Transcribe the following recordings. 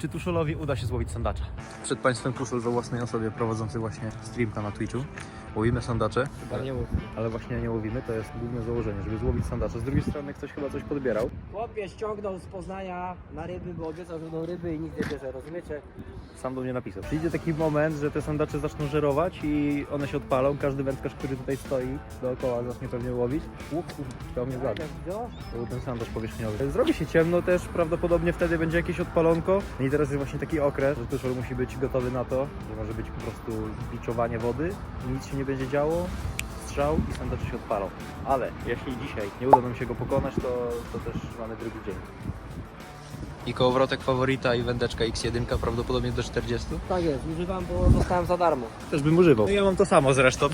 czy Tuszolowi uda się złowić sandacza. Przed Państwem Tuszol we własnej osobie prowadzący właśnie streamka na Twitchu. Łowimy sandacze, Chyba nie mów. ale właśnie nie łowimy, to jest główne założenie, żeby złowić sandacza. Z drugiej strony ktoś chyba coś podbierał. Chłopie ściągnął z Poznania na ryby, bo obiecał, że ryby i nic nie bierze, rozumiecie? Sam do mnie napisał. Przyjdzie taki moment, że te sandacze zaczną żerować i one się odpalą. Każdy wędkarz, który tutaj stoi dookoła zacznie pewnie łowić. Łuk, chciał mnie zabić. To był ten sandacz powierzchniowy. Zrobi się ciemno też, prawdopodobnie wtedy będzie jakieś odpalonko. I teraz jest właśnie taki okres, że tuszol musi być gotowy na to, że może być po prostu biczowanie wody, nic się nie będzie działo, strzał i sandacze się odpalą. Ale jeśli dzisiaj nie uda nam się go pokonać, to, to też mamy drugi dzień. I kołowrotek faworita i wędeczka X1 prawdopodobnie do 40. Tak jest, używam, bo dostałem za darmo. Też bym używał. No ja mam to samo zresztą.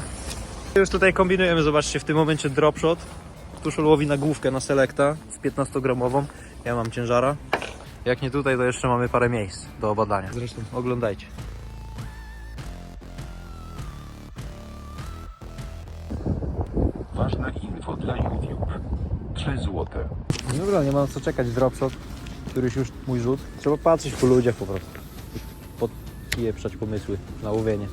Już tutaj kombinujemy, zobaczcie, w tym momencie dropshot. Tuszol łowi na główkę na selekta z 15-gramową. Ja mam ciężara. Jak nie tutaj, to jeszcze mamy parę miejsc do badania. Zresztą oglądajcie. Ważna info dla YouTube. 3 złote. Dobra, nie ma co czekać dropshot. Któryś już mój rzut. Trzeba patrzeć po ludziach po prostu. Podpieprzać pomysły na łowienie.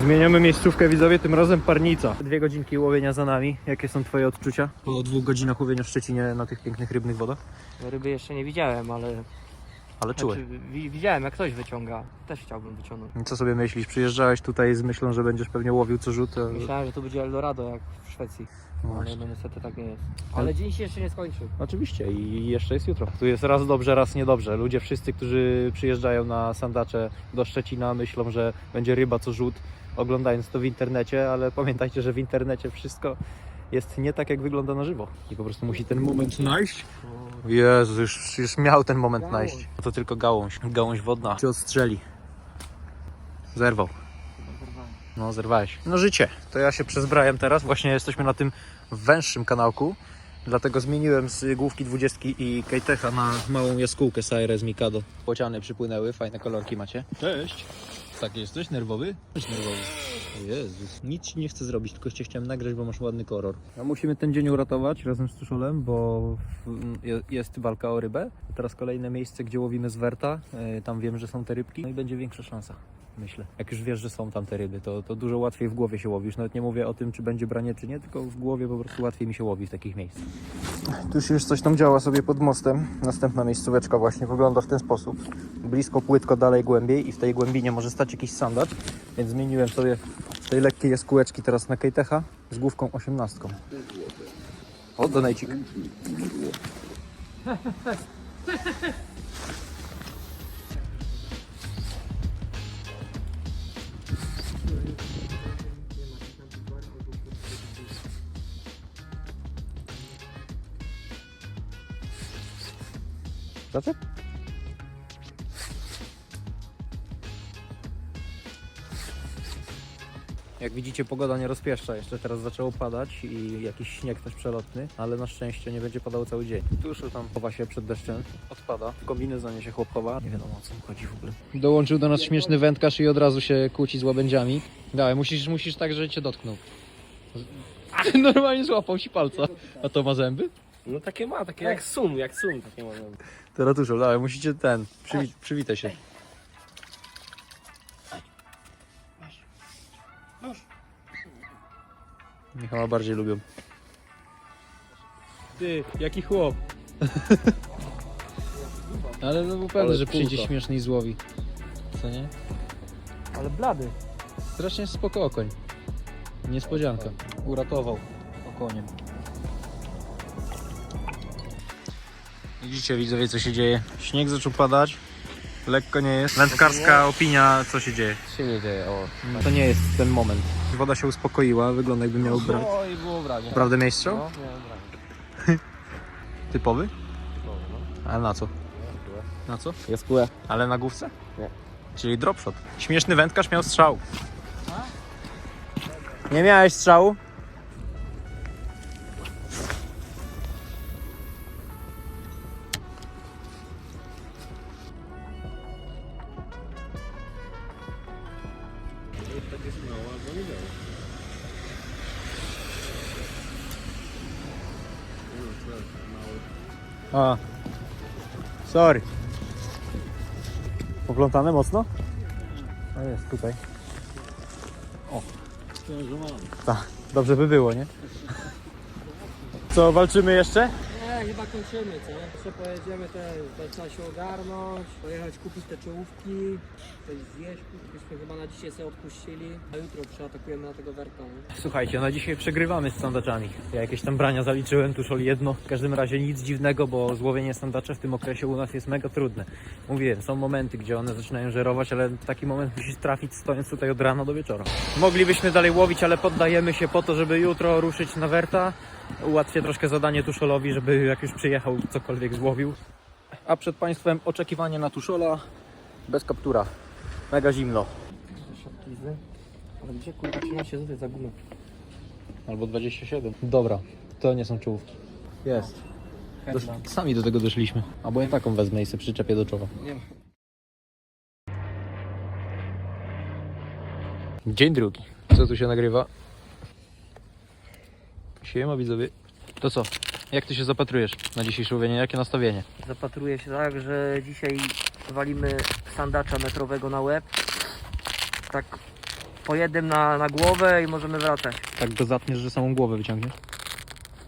Zmieniamy miejscówkę widzowie, tym razem parnica. Dwie godzinki łowienia za nami. Jakie są twoje odczucia? Po dwóch godzinach łowienia w Szczecinie na tych pięknych rybnych wodach? Ryby jeszcze nie widziałem, ale Ale czułeś. znaczy, wi- widziałem jak ktoś wyciąga. Też chciałbym wyciągnąć. I Co sobie myślisz? Przyjeżdżałeś tutaj z myślą, że będziesz pewnie łowił co rzut? a- Myślałem, że to będzie Eldorado jak w Szwecji, ale właśnie. no niestety tak nie jest. Ale dzień się jeszcze nie skończył. Oczywiście i jeszcze jest jutro. Tu jest raz dobrze, raz niedobrze. Ludzie wszyscy, którzy przyjeżdżają na sandacze do Szczecina myślą, że będzie ryba co rzut, oglądając to w internecie, ale pamiętajcie, że w internecie wszystko jest nie tak, jak wygląda na żywo. I po prostu musi ten moment znaleźć. Jezus, już, już miał ten moment znaleźć. To tylko gałąź, gałąź wodna. Cię odstrzeli. Zerwał. No, zerwałeś. No życie. To ja się przezbrałem teraz. Właśnie jesteśmy na tym węższym kanałku. Dlatego zmieniłem z główki 20 i Kejtecha na małą jaskółkę Saires Mikado. Pociany przypłynęły, fajne kolorki macie. Cześć. Tak jesteś? Nerwowy? Jesteś nerwowy. Jezus, nic ci nie chcę zrobić, tylko cię chciałem nagrać, bo masz ładny kolor. A musimy ten dzień uratować razem z Tuszolem, bo jest walka o rybę. Teraz kolejne miejsce, gdzie łowimy z werta. E, Tam wiem, że są te rybki. No i będzie większa szansa. Myślę. Jak już wiesz, że są tam te ryby, to, to dużo łatwiej w głowie się łowisz. Nawet nie mówię o tym, czy będzie branie, czy nie, tylko w głowie po prostu łatwiej mi się łowi w takich miejscach. Tu się już coś tam działa sobie pod mostem. Następna miejscóweczka właśnie wygląda w ten sposób. Blisko, płytko, dalej głębiej i w tej głębinie może stać jakiś sandacz, więc zmieniłem sobie z tej lekkiej jaskółeczki teraz na Kejtecha z główką 18. O, donajcik. Zaczep? Jak widzicie, pogoda nie rozpieszcza. Jeszcze teraz zaczęło padać i jakiś śnieg też przelotny, ale na szczęście nie będzie padał cały dzień. Tuż tam chowa się przed deszczem, odpada. W kombinezonie się chłop chowa. Nie wiadomo o co mu chodzi w ogóle. Dołączył do nas śmieszny wędkarz i od razu się kłóci z łabędziami. Dawaj, musisz, musisz tak, że cię dotknął. Normalnie złapał ci palca. A to ma zęby? No takie ma, takie jak sum, jak sum, takie ma. Teraz tuszą, dawaj, musicie ten, przywi przywitaj się. Michała bardziej lubią. Ty, jaki chłop. Ale no był pewny, Ale że przyjdzie śmieszny i złowi. Co nie? Ale blady. Strasznie spoko okoń. Niespodzianka. Uratował okoniem. Widzicie widzowie co się dzieje? Śnieg zaczął padać. Lekko nie jest. Wędkarska opinia, co się dzieje. się nie dzieje, o. To nie jest ten moment. Woda się uspokoiła, wygląda jakby miał brać. No i było branie. Prawdę miejsce? No, miałem branie. Typowy? No, no. Ale na co? Na co? Jest płe. Ale na główce? Nie. Czyli dropshot. Śmieszny wędkarz miał strzał. Nie miałeś strzału? A. Sorry. Poplątane mocno? A jest tutaj. O. Tak, dobrze by było, nie? Co, walczymy jeszcze? Chyba kończymy, co? Jeszcze pojedziemy też, to trzeba się ogarnąć, pojechać kupić te czołówki, coś zjeść, byśmy chyba na dzisiaj sobie odpuścili, a jutro przeatakujemy na tego werka? Słuchajcie, na dzisiaj przegrywamy z sandaczami. Ja jakieś tam brania zaliczyłem, tuż oli jedno. W każdym razie nic dziwnego, bo złowienie sandacza w tym okresie u nas jest mega trudne. Mówiłem, są momenty, gdzie one zaczynają żerować, ale taki moment musi trafić stojąc tutaj od rana do wieczora. Moglibyśmy dalej łowić, ale poddajemy się po to, żeby jutro ruszyć na werta. Ułatwię troszkę zadanie tuszolowi, żeby jak już przyjechał, cokolwiek złowił. A przed Państwem oczekiwanie na tuszola bez kaptura. Mega zimno. Ale gdzie kurwa 13 zł za gumę? Albo 27. Dobra, to nie są czołówki. Jest. Dosz, sami do tego doszliśmy. Albo ja taką wezmę i sobie przyczepię do czoła. Dzień drugi. Co tu się nagrywa? Siema widzowie. To co? Jak ty się zapatrujesz na dzisiejsze łowienie? Jakie nastawienie? Zapatruję się tak, że dzisiaj walimy sandacza metrowego na łeb. Tak po jednym na, na głowę i możemy wracać. Tak go zatniesz, że samą głowę wyciągniesz?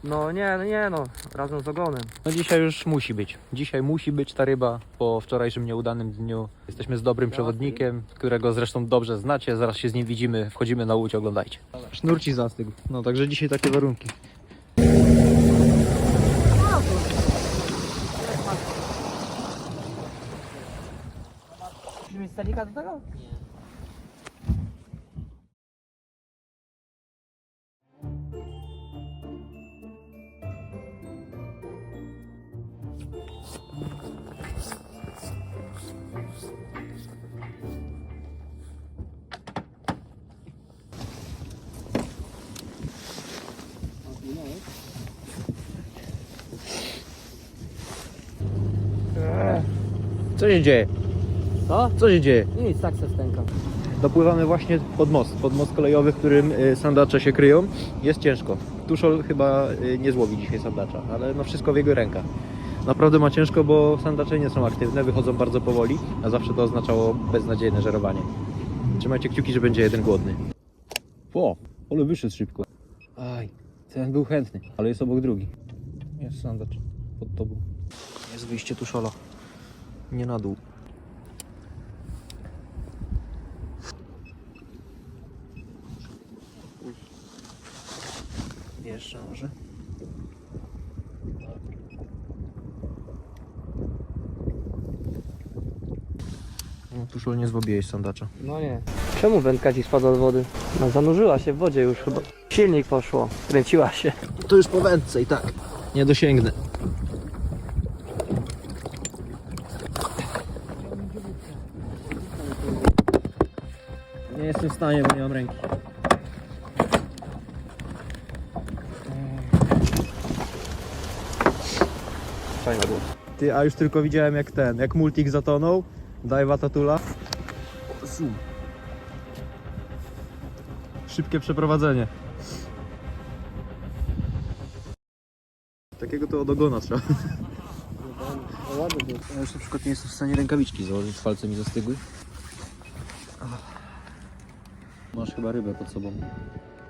No nie, no nie no, razem z ogonem. No dzisiaj już musi być. Dzisiaj musi być ta ryba po wczorajszym nieudanym dniu. Jesteśmy z dobrym przewodnikiem, którego zresztą dobrze znacie. Zaraz się z nim widzimy. Wchodzimy na łódź, oglądajcie. Sznur ci zastygł. No także dzisiaj takie warunki. Musimy mieć stanika do tego? Co się dzieje? Co? Co się dzieje? Nic, tak se stękam. Dopływamy właśnie pod most, pod most kolejowy, w którym y, sandacze się kryją. Jest ciężko. Tuszol chyba y, nie złowi dzisiaj sandacza, ale no wszystko w jego rękach. Naprawdę ma ciężko, bo sandacze nie są aktywne, wychodzą bardzo powoli, a zawsze to oznaczało beznadziejne żerowanie. Trzymajcie kciuki, że będzie jeden głodny. O, ale wyszedł szybko. Aj, ten był chętny, ale jest obok drugi. Jest sandacz pod tobą. Jest wyjście tuszola. Nie na dół. Jeszcze może. No, tuszol nie złobiłeś sandacza. No nie. Czemu wędka ci spadła z wody? No zanurzyła się w wodzie już chyba. Silnik poszło, kręciła się. To już po wędce i tak. Nie dosięgnę. Nie jestem w stanie, bo nie mam ręki. Fajna była. Ty, a już tylko widziałem jak ten, jak multik zatonął. Dajwa tatula. Zoom. Szybkie przeprowadzenie. Takiego to od ogona trzeba. Ja już na przykład nie jestem w stanie rękawiczki założyć, palce mi zastygły. Masz chyba rybę pod sobą.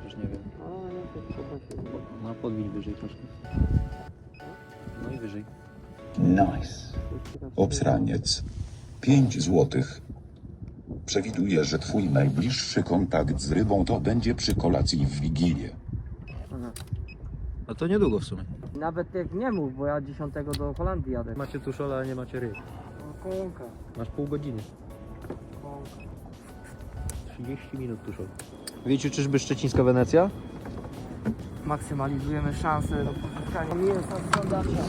Już nie wiem. No podwiń wyżej troszkę. No i wyżej. Nice. Obsraniec. 5 złotych. Przewiduję, że twój najbliższy kontakt z rybą to będzie przy kolacji w Wigilię. A to niedługo w sumie. Nawet jak nie mów, bo ja 10 do Holandii jadę. Macie tuszola, a nie macie ryb. No kąka, Masz pół godziny. kąka. 30 minut tuszol. Wiecie, czyżby szczecińska Wenecja? Maksymalizujemy szanse na pozyskanie mięsa z sandacza.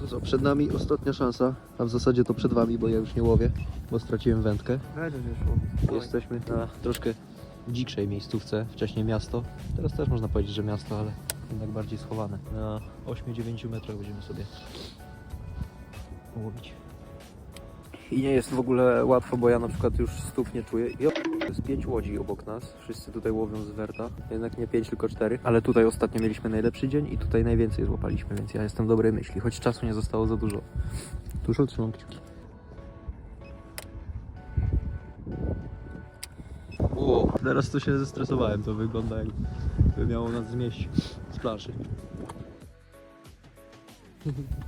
To co, przed nami ostatnia szansa, a w zasadzie to przed wami, bo ja już nie łowię, bo straciłem wędkę. Będzie wyszło. Jesteśmy na troszkę dzikszej miejscówce, wcześniej miasto. Teraz też można powiedzieć, że miasto, ale jednak bardziej schowane. Na 8-9 metrach będziemy sobie łowić. I nie jest w ogóle łatwo, bo ja na przykład już stóp nie czuję. I o- Jest pięć łodzi obok nas, wszyscy tutaj łowią z werta, jednak nie pięć, tylko cztery, ale tutaj ostatnio mieliśmy najlepszy dzień i tutaj najwięcej złapaliśmy, więc ja jestem dobrej myśli, choć czasu nie zostało za dużo. Dużo trzymam kciuki. Wow. Teraz to się zestresowałem, to wygląda jakby miało nas zmieść z planszy.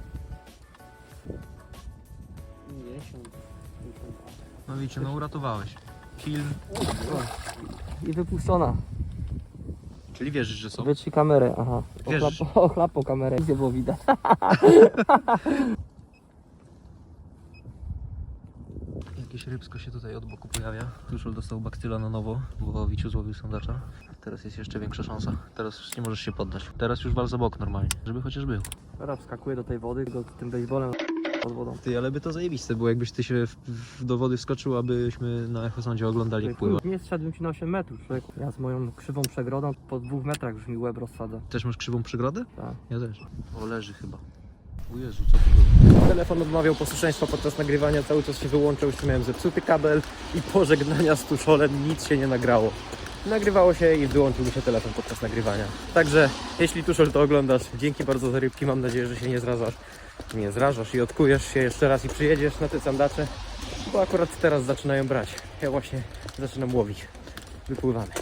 No widzicie, no uratowałeś. Film. I wypuszczona. Czyli wierzysz, że są? Wytrzyj kamerę, aha. Wierzysz? Ochlap, ochlapał kamerę, nic nie było widać. Jakieś rybsko się tutaj od boku pojawia. Tuszol dostał baktyla na nowo, bo Wiciu złowił sądacza. Teraz jest jeszcze większa szansa. Teraz już nie możesz się poddać. Teraz już wal za bok normalnie, żeby chociaż był. Teraz wskakuje do tej wody, go tym baseballem pod wodą. Ty, ale by to zajebiste było, jakbyś ty się w, w, do wody wskoczył, abyśmy na echosądzie oglądali jak pływa. Nie zszedłbym ci na 8 metrów, człowieku. Ja z moją krzywą przegrodą po dwóch metrach już mi łeb rozsadza. Też masz krzywą przygrodę? Tak. Ja też. O, leży chyba. O Jezu, co to było? Telefon odmawiał posłuszeństwa podczas nagrywania, cały czas się wyłączał, jeszcze miałem zepsuty kabel i pożegnania z tuszolem nic się nie nagrało. Nagrywało się i wyłączył mi się telefon podczas nagrywania. Także jeśli tuszol to oglądasz, dzięki bardzo za rybki, mam nadzieję, że się nie zrażasz. Nie zrażasz i odkujesz się jeszcze raz i przyjedziesz na te sandacze, bo akurat teraz zaczynają brać. Ja właśnie zaczynam łowić. Wypływamy.